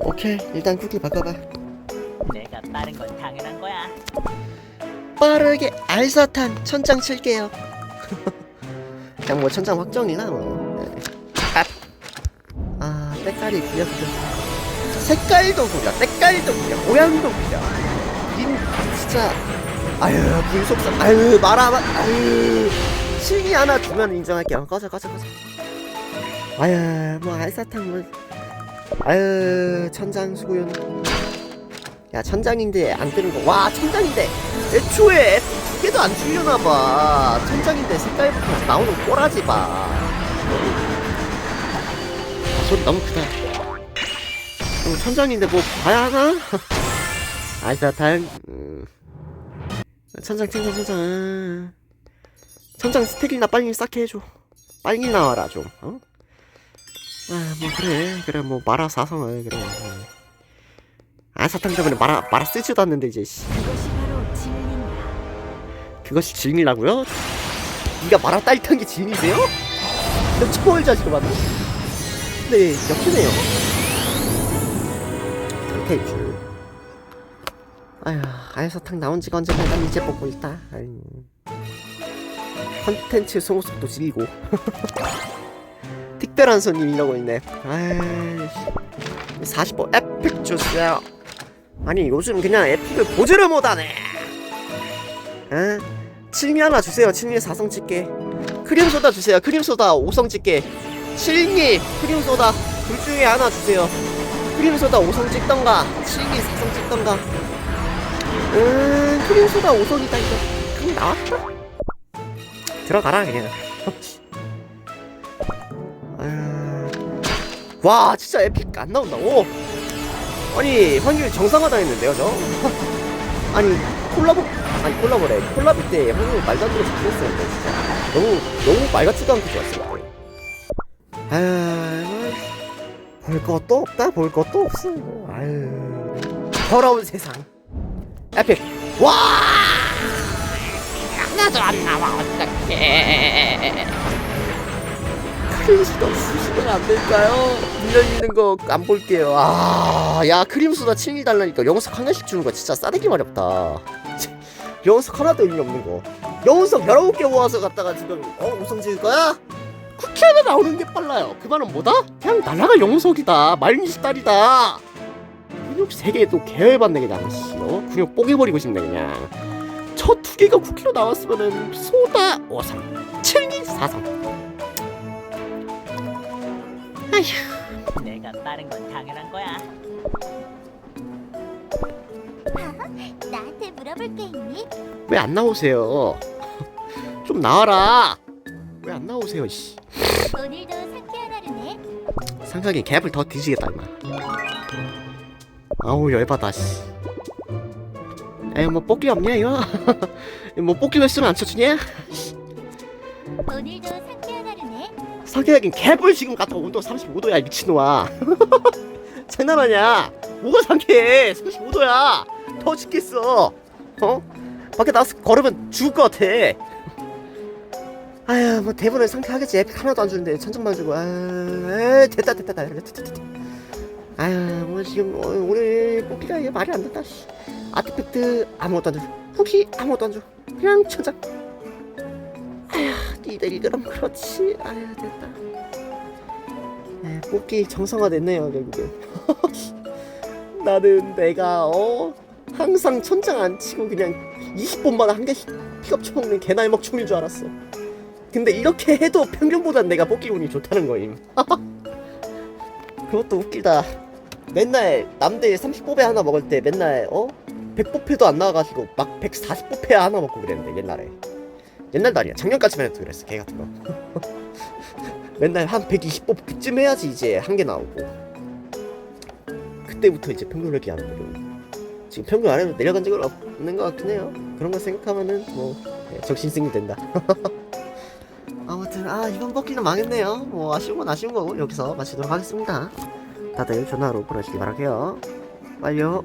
오케이 일단 쿠키 바꿔봐. 내가 빠른 건 당연한 거야. 빠르게 알사탕 천장 칠게요. 그냥 뭐 천장 확정이나 뭐. 네. 아, 아 때깔이 구려 구려 색깔도 구려 모양도 구려. 인 진짜 아유 불속성 아유 말아봐 아유. 실기 하나 주면 인정할게요. 꺼져 꺼져 꺼져. 아유 뭐 알사탕 뭐 아유 천장 수고연. 야 천장인데 안 뜨는 거. 와 천장인데. 애초에 두 개도 안 줄려나봐. 천장인데 색깔부터 나오는 꼬라지 봐. 아, 너무 크다. 어, 천장인데 뭐 봐야 하나? 알사탕 음. 천장 천장 천장. 천장 스택이나 빨리 쌓게 해줘. 빨리 나와라 좀. 어? 아 뭐 그래 그래 뭐 마라 사성을 그래 어. 알사탕 때문에 마라 마라 쓰지도 않는데 이제 씨. 그것이 바로 진리다. 그것이 지인이라고요? 네가 마라 딸탄게 지인이세요? 너 초월 자식을 봤네? 네, 역시네요. 강태주. 아휴, 알사탕 나온 지가 언제나 난 이제 보고 있다. 아유. 컨텐츠 성우속도 질리고. 특별한 손님이라고 있네. 아이씨. 45 에픽 주세요. 아니, 요즘 그냥 에픽을 보지를 못하네. 에? 칠미 하나 주세요. 칠미 사성 찍게. 크림 소다 주세요. 크림 소다 5성 찍게. 칠미 크림 소다 둘 중에 하나 주세요. 크림 소다 5성 찍던가 칠미 사성 찍던가. 음 크림 소다 5성이다 이거. 그럼 나왔다. 들어가라 그냥. 와 진짜 에픽 안 나온다. 오. 아니 확률 정상화다 했는데요 저. 아니 콜라보 아니 콜라보래 콜라비 때 확률 말도 안 되게 좋겠었는데 진짜 너무 너무 말 같지도 않게 좋았어 아유 볼 것도 없다 볼 것도 없어. 아유 더러운 세상 에픽 와 하나도 안 나와 어떡해 크림수다 수시면 안 될까요? 밀려있는 거 안 볼게요. 아 야 크림수다 7일 달라니까. 영석 하나씩 주는 거 진짜 싸대기 마렵다. 영석 하나도 의미 없는 거. 영석 19개 모아서 갖다가 지금 어 우성 지을 거야? 쿠키 하나 나오는 게 빨라요. 그 말은 뭐다? 그냥 날라가 영석이다. 말미씨 딸이다. 근육 3개도 개열받네 그냥 씨, 어? 근육 뽀개버리고 싶네 그냥. 첫 두 개가 쿠키로 나왔으면은 소다 5성 7기 4성 아휴 내가 빠른 건 당연한 거야. 나한테 물어볼 게 있니? 왜 안 나오세요? 좀 나와라. 왜 안 나오세요, 씨. 오늘도 상쾌한 하루네. 상상이 갭을 더 뒤지겠다, 임마. 아우 열받아, 씨. 에이 뭐 뽑기 없냐 이거? 뭐 뽑기로 했으면 안 쳐주냐? 오늘도 상쾌하긴 갭을 지금 갖다 온도 35도야 미친놈아. 장난하냐? 뭐가 상쾌해? 35도야. 더 죽겠어. 어? 밖에 나가서 걸으면 죽을 것 같아. 아휴 뭐 대본에 상쾌하겠지 에픽 하나도 안 주는데 천장만 주고 아 됐다 됐다 됐다 아휴 뭐 지금 어, 오늘 뽑기가 이게 말이 안 된다 씨. 아티팩트 아무것도 안줘 후기 아무것도 안줘 그냥 천장 아휴 니들이그럼 그렇지. 아휴 됐다. 에, 뽑기 정상화 됐네요 결국에. 나는 내가 어 항상 천장 안 치고 그냥 20번마다 한 개씩 픽업 쳐먹는 개나이 먹충인 줄 알았어. 근데 이렇게 해도 평균보단 내가 뽑기 운이 좋다는 거임. 그것도 웃기다. 맨날 남들 30뽑에 하나 먹을 때 맨날 어? 100뽑회도 안 나와가지고 막 140뽑회 하나 먹고 그랬는데 옛날에 옛날도 아니야. 작년까지만 해도 그랬어 개 같은 거. 맨날 한 120뽑 쯤 해야지 이제 한 개 나오고. 그때부터 이제 평균을 이렇게 하는 거죠 지금 평균 아래로 내려간 적은 없는 것 같긴 해요. 그런 거 생각하면은 뭐 네, 적신승이 된다. 아무튼 아 이번 뽑기는 망했네요. 뭐 아쉬운 건 아쉬운 거고 여기서 마치도록 하겠습니다. 다들 전화로 보내주시기 바랄게요. 빨리요